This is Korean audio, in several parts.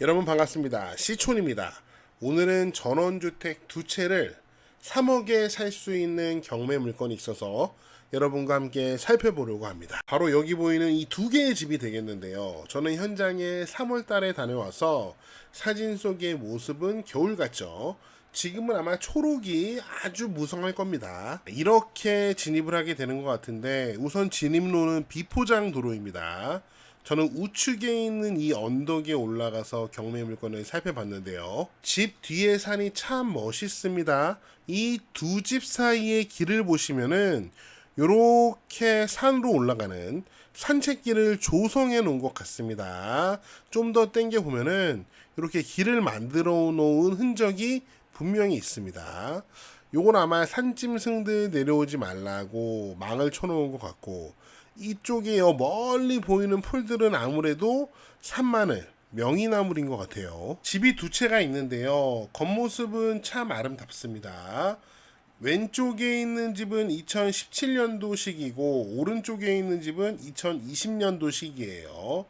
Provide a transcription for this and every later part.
여러분 반갑습니다. 시촌입니다. 오늘은 전원주택 두 채를 3억에 살 수 있는 경매 물건이 있어서 여러분과 함께 살펴보려고 합니다. 바로 여기 보이는 이 두 개의 집이 되겠는데요. 저는 현장에 3월 달에 다녀와서 사진 속의 모습은 겨울 같죠. 지금은 아마 초록이 아주 무성할 겁니다. 이렇게 진입을 하게 되는 것 같은데 우선 진입로는 비포장 도로입니다. 저는 우측에 있는 이 언덕에 올라가서 경매 물건을 살펴봤는데요. 집 뒤에 산이 참 멋있습니다. 이 두 집 사이의 길을 보시면은 이렇게 산으로 올라가는 산책길을 조성해 놓은 것 같습니다. 좀 더 땡겨 보면은 이렇게 길을 만들어 놓은 흔적이 분명히 있습니다. 요건 아마 산짐승들 내려오지 말라고 망을 쳐놓은 것 같고 이쪽에요 멀리 보이는 풀들은 아무래도 산마늘 명이나물인 것 같아요. 집이 두 채가 있는데요. 겉모습은 참 아름답습니다. 왼쪽에 있는 집은 2017년도식이고 오른쪽에 있는 집은 2020년도식이에요.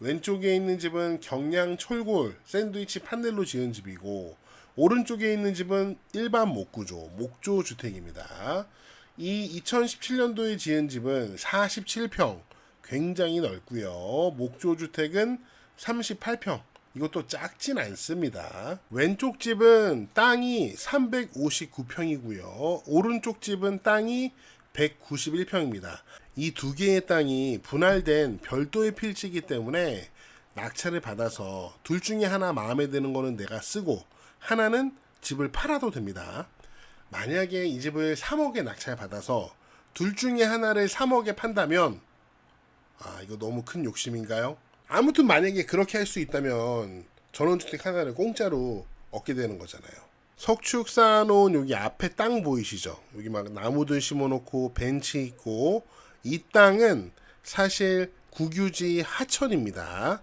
왼쪽에 있는 집은 경량 철골 샌드위치 판넬로 지은 집이고 오른쪽에 있는 집은 일반 목구조 목조 주택입니다. 이 2017년도에 지은 집은 47평 굉장히 넓고요. 목조 주택은 38평 이것도 작진 않습니다. 왼쪽 집은 땅이 359평이고요. 오른쪽 집은 땅이 191평입니다. 이 두 개의 땅이 분할된 별도의 필지이기 때문에 낙찰을 받아서 둘 중에 하나 마음에 드는 거는 내가 쓰고 하나는 집을 팔아도 됩니다. 만약에 이 집을 3억에 낙찰 받아서 둘 중에 하나를 3억에 판다면 아 이거 너무 큰 욕심인가요? 아무튼 만약에 그렇게 할 수 있다면 전원주택 하나를 공짜로 얻게 되는 거잖아요. 석축 쌓아놓은 여기 앞에 땅 보이시죠? 여기 막 나무들 심어놓고 벤치 있고 이 땅은 사실 국유지 하천입니다.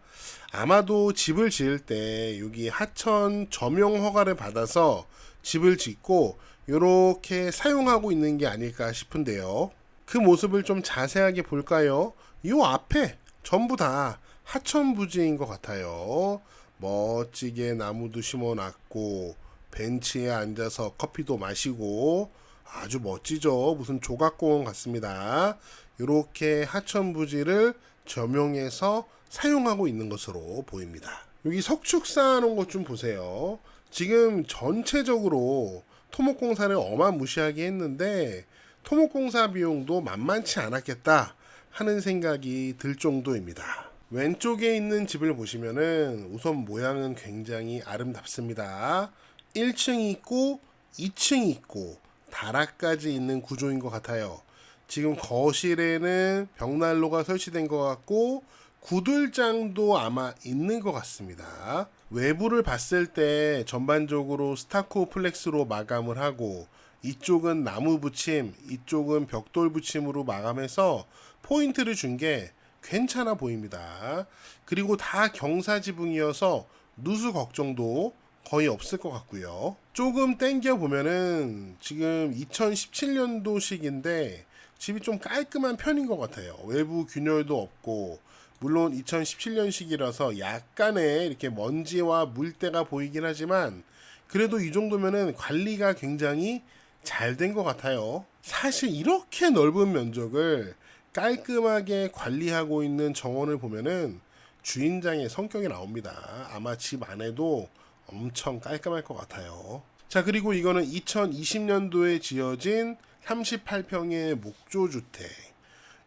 아마도 집을 지을 때 여기 하천 점용 허가를 받아서 집을 짓고 이렇게 사용하고 있는 게 아닐까 싶은데요. 그 모습을 좀 자세하게 볼까요? 이 앞에 전부 다 하천 부지인 것 같아요. 멋지게 나무도 심어놨고 벤치에 앉아서 커피도 마시고 아주 멋지죠. 무슨 조각공원 같습니다. 이렇게 하천 부지를 점용해서 사용하고 있는 것으로 보입니다. 여기 석축 쌓아놓은 것 좀 보세요. 지금 전체적으로 토목공사를 어마무시하게 했는데 토목공사 비용도 만만치 않았겠다 하는 생각이 들 정도입니다. 왼쪽에 있는 집을 보시면은 우선 모양은 굉장히 아름답습니다. 1층이 있고 2층이 있고 다락까지 있는 구조인 것 같아요. 지금 거실에는 벽난로가 설치된 것 같고 구들장도 아마 있는 것 같습니다. 외부를 봤을 때 전반적으로 스타코 플렉스로 마감을 하고 이쪽은 나무 붙임, 이쪽은 벽돌 붙임으로 마감해서 포인트를 준 게 괜찮아 보입니다. 그리고 다 경사 지붕이어서 누수 걱정도 거의 없을 것 같고요. 조금 땡겨 보면은 지금 2017년도식인데 집이 좀 깔끔한 편인 것 같아요. 외부 균열도 없고 물론 2017년식이라서 약간의 이렇게 먼지와 물때가 보이긴 하지만 그래도 이 정도면은 관리가 굉장히 잘 된 것 같아요. 사실 이렇게 넓은 면적을 깔끔하게 관리하고 있는 정원을 보면은 주인장의 성격이 나옵니다. 아마 집 안에도 엄청 깔끔할 것 같아요. 자, 그리고 이거는 2020년도에 지어진 38평의 목조주택.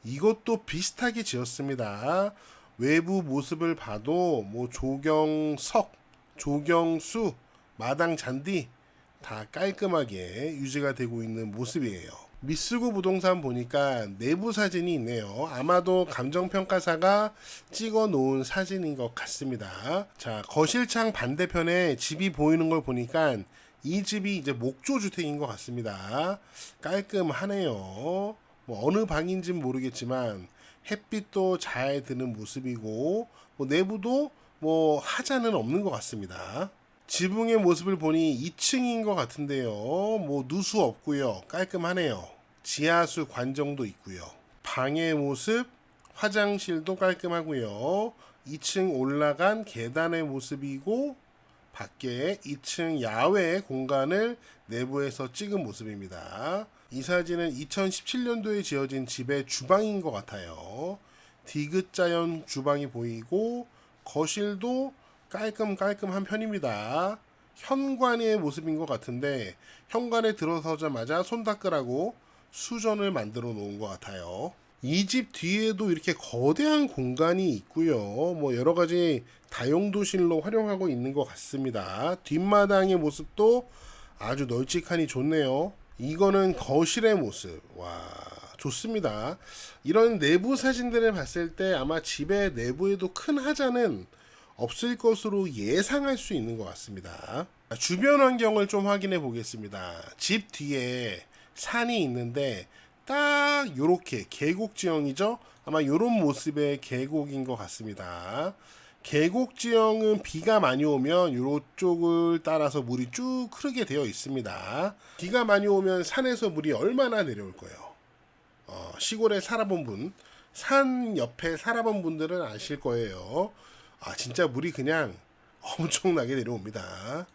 이것도 비슷하게 지었습니다. 외부 모습을 봐도 뭐 조경석, 조경수, 마당 잔디 다 깔끔하게 유지가 되고 있는 모습이에요. 미쓰고 부동산 보니까 내부 사진이 있네요. 아마도 감정평가사가 찍어 놓은 사진인 것 같습니다. 자, 거실창 반대편에 집이 보이는 걸 보니까 이 집이 이제 목조주택인 것 같습니다. 깔끔하네요. 뭐 어느 방인지는 모르겠지만 햇빛도 잘 드는 모습이고 뭐 내부도 뭐 하자는 없는 것 같습니다. 지붕의 모습을 보니 2층인 것 같은데요. 뭐 누수 없고요. 깔끔하네요. 지하수 관정도 있고요. 방의 모습, 화장실도 깔끔하고요. 2층 올라간 계단의 모습이고 밖에 2층 야외 공간을 내부에서 찍은 모습입니다. 이 사진은 2017년도에 지어진 집의 주방인 것 같아요. 디귿자형 주방이 보이고 거실도 깔끔 깔끔한 편입니다. 현관의 모습인 것 같은데 현관에 들어서자마자 손 닦으라고 수전을 만들어 놓은 것 같아요. 이 집 뒤에도 이렇게 거대한 공간이 있고요. 뭐 여러 가지 다용도실로 활용하고 있는 것 같습니다. 뒷마당의 모습도 아주 널찍하니 좋네요. 이거는 거실의 모습. 와, 좋습니다. 이런 내부 사진들을 봤을 때 아마 집의 내부에도 큰 하자는 없을 것으로 예상할 수 있는 것 같습니다. 주변 환경을 좀 확인해 보겠습니다. 집 뒤에 산이 있는데 딱 요렇게 계곡 지형이죠. 아마 요런 모습의 계곡인 것 같습니다. 계곡 지형은 비가 많이 오면 요쪽을 따라서 물이 쭉 흐르게 되어 있습니다. 비가 많이 오면 산에서 물이 얼마나 내려올 거예요. 어, 시골에 살아본 분, 산 옆에 살아본 분들은 아실 거예요. 아, 진짜 물이 그냥 엄청나게 내려옵니다.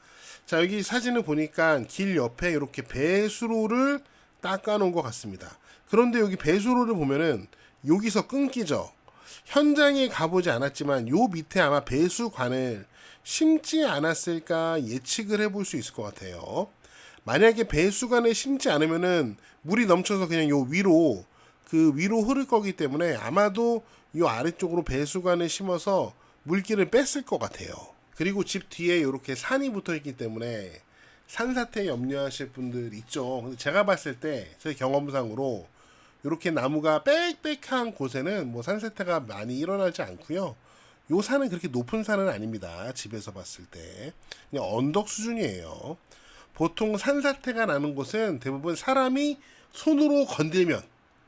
자, 여기 사진을 보니까 길 옆에 이렇게 배수로를 닦아 놓은 것 같습니다. 그런데 여기 배수로를 보면은 여기서 끊기죠. 현장에 가보지 않았지만 요 밑에 아마 배수관을 심지 않았을까 예측을 해볼 수 있을 것 같아요. 만약에 배수관을 심지 않으면은 물이 넘쳐서 그냥 요 위로 그 위로 흐를 거기 때문에 아마도 요 아래쪽으로 배수관을 심어서 물기를 뺐을 것 같아요. 그리고 집 뒤에 이렇게 산이 붙어 있기 때문에 산사태 염려하실 분들 있죠. 근데 제가 봤을 때 제 경험상으로 이렇게 나무가 빽빽한 곳에는 뭐 산사태가 많이 일어나지 않고요. 요 산은 그렇게 높은 산은 아닙니다. 집에서 봤을 때 그냥 언덕 수준이에요. 보통 산사태가 나는 곳은 대부분 사람이 손으로 건들면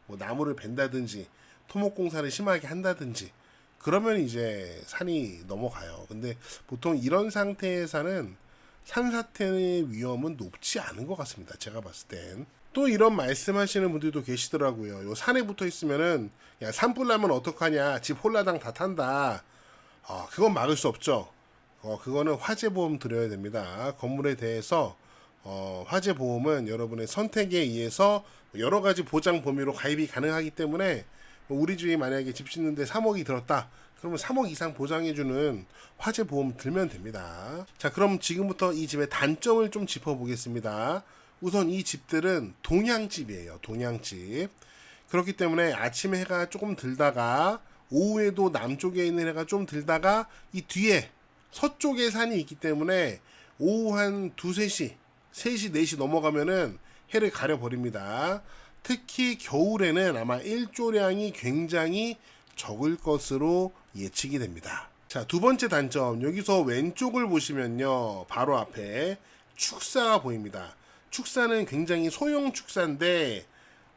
뭐 나무를 벤다든지 토목공사를 심하게 한다든지 그러면 이제 산이 넘어가요. 근데 보통 이런 상태의 산은 산사태의 위험은 높지 않은 것 같습니다. 제가 봤을 땐. 또 이런 말씀하시는 분들도 계시더라고요. 요 산에 붙어 있으면은 야 산불 나면 어떡하냐 집 홀라당 다 탄다. 어, 그건 막을 수 없죠. 어, 그거는 화재 보험 드려야 됩니다. 건물에 대해서 어, 화재 보험은 여러분의 선택에 의해서 여러 가지 보장 범위로 가입이 가능하기 때문에 우리 집이 만약에 집 짓는데 3억이 들었다. 그러면 3억 이상 보장해주는 화재 보험 들면 됩니다. 자, 그럼 지금부터 이 집의 단점을 좀 짚어보겠습니다. 우선 이 집들은 동양집이에요. 동양집. 그렇기 때문에 아침에 해가 조금 들다가 오후에도 남쪽에 있는 해가 좀 들다가 이 뒤에 서쪽에 산이 있기 때문에 오후 한 2, 3시, 3시, 4시 넘어가면은 해를 가려버립니다. 특히 겨울에는 아마 일조량이 굉장히 적을 것으로 예측이 됩니다. 자, 두 번째 단점. 여기서 왼쪽을 보시면요. 바로 앞에 축사가 보입니다. 축사는 굉장히 소형 축사인데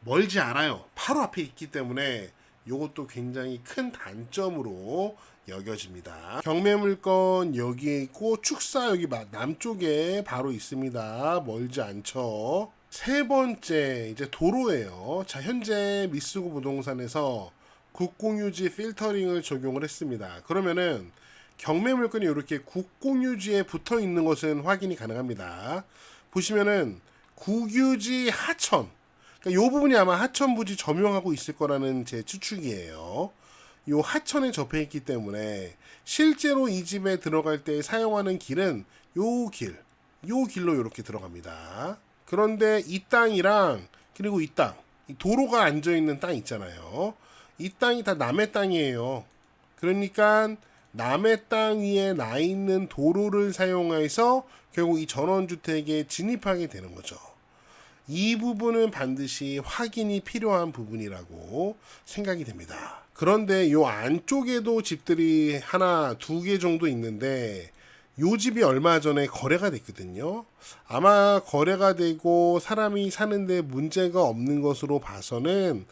멀지 않아요. 바로 앞에 있기 때문에 이것도 굉장히 큰 단점으로 여겨집니다. 경매물건 여기에 있고 축사 여기 마- 남쪽에 바로 있습니다. 멀지 않죠. 세 번째 이제 도로예요. 자 현재 미쓰고 부동산에서 국공유지 필터링을 적용을 했습니다. 그러면은 경매 물건이 이렇게 국공유지에 붙어 있는 것은 확인이 가능합니다. 보시면은 국유지 하천. 그러니까 이 부분이 아마 하천 부지 점용하고 있을 거라는 제 추측이에요. 요 하천에 접해 있기 때문에 실제로 이 집에 들어갈 때 사용하는 길은 요 길, 요 길로 이렇게 들어갑니다. 그런데 이 땅이랑 그리고 이 땅, 이 도로가 앉아 있는 땅 있잖아요. 이 땅이 다 남의 땅이에요. 그러니까 남의 땅 위에 나 있는 도로를 사용해서 결국 이 전원주택에 진입하게 되는 거죠. 이 부분은 반드시 확인이 필요한 부분이라고 생각이 됩니다. 그런데 요 안쪽에도 집들이 하나, 두 개 정도 있는데 요 집이 얼마 전에 거래가 됐거든요. 아마 거래가 되고 사람이 사는데 문제가 없는 것으로 봐서는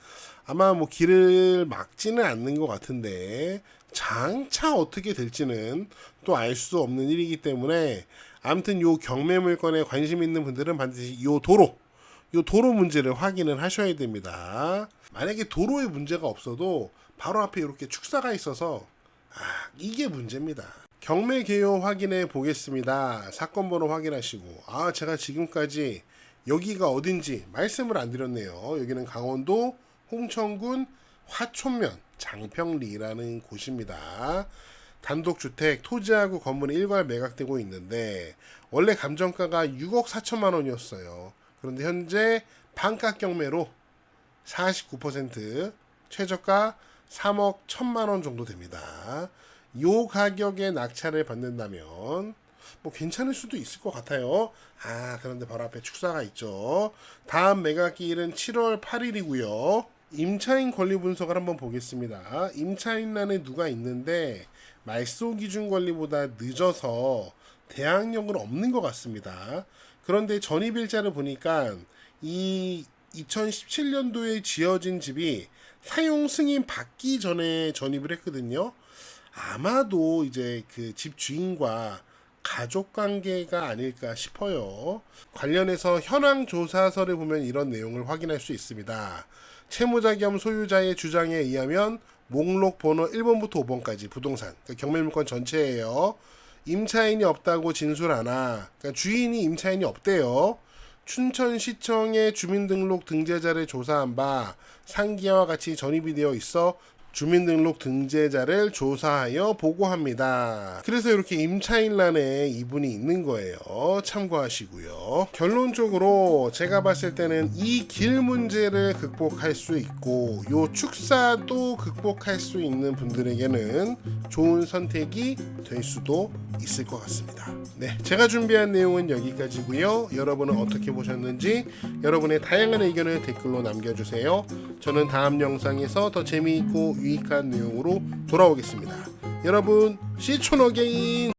아마 뭐 길을 막지는 않는 것 같은데 장차 어떻게 될지는 또 알 수 없는 일이기 때문에 아무튼 요 경매 물건에 관심 있는 분들은 반드시 요 도로 요 도로 문제를 확인을 하셔야 됩니다. 만약에 도로에 문제가 없어도 바로 앞에 이렇게 축사가 있어서 아, 이게 문제입니다. 경매 개요 확인해 보겠습니다. 사건 번호 확인하시고 아 제가 지금까지 여기가 어딘지 말씀을 안 드렸네요. 여기는 강원도 홍천군 화촌면 장평리라는 곳입니다. 단독주택 토지하고 건물이 일괄 매각되고 있는데 원래 감정가가 6억 4천만 원이었어요. 그런데 현재 반가 경매로 49% 최저가 3억 1천만 원 정도 됩니다. 요 가격에 낙찰을 받는다면 뭐 괜찮을 수도 있을 것 같아요. 아 그런데 바로 앞에 축사가 있죠. 다음 매각기일은 7월 8일이고요. 임차인 권리 분석을 한번 보겠습니다. 임차인란에 누가 있는데 말소 기준 권리보다 늦어서 대항력은 없는 것 같습니다. 그런데 전입일자를 보니까 이 2017년도에 지어진 집이 사용 승인 받기 전에 전입을 했거든요. 아마도 이제 그 집 주인과 가족 관계가 아닐까 싶어요. 관련해서 현황 조사서를 보면 이런 내용을 확인할 수 있습니다. 채무자 겸 소유자의 주장에 의하면 목록 번호 1번부터 5번까지 부동산, 그러니까 경매물건 전체예요. 임차인이 없다고 진술하나, 그러니까 주인이 임차인이 없대요. 춘천시청의 주민등록 등재자를 조사한 바 상기와 같이 전입이 되어 있어 주민등록 등재자를 조사하여 보고합니다. 그래서 이렇게 임차인란에 이분이 있는 거예요. 참고하시고요. 결론적으로 제가 봤을 때는 이 길 문제를 극복할 수 있고 요 축사도 극복할 수 있는 분들에게는 좋은 선택이 될 수도 있을 것 같습니다. 네, 제가 준비한 내용은 여기까지고요. 여러분은 어떻게 보셨는지 여러분의 다양한 의견을 댓글로 남겨주세요. 저는 다음 영상에서 더 재미있고 유익한 내용으로 돌아오겠습니다. 여러분, 시촌 어게인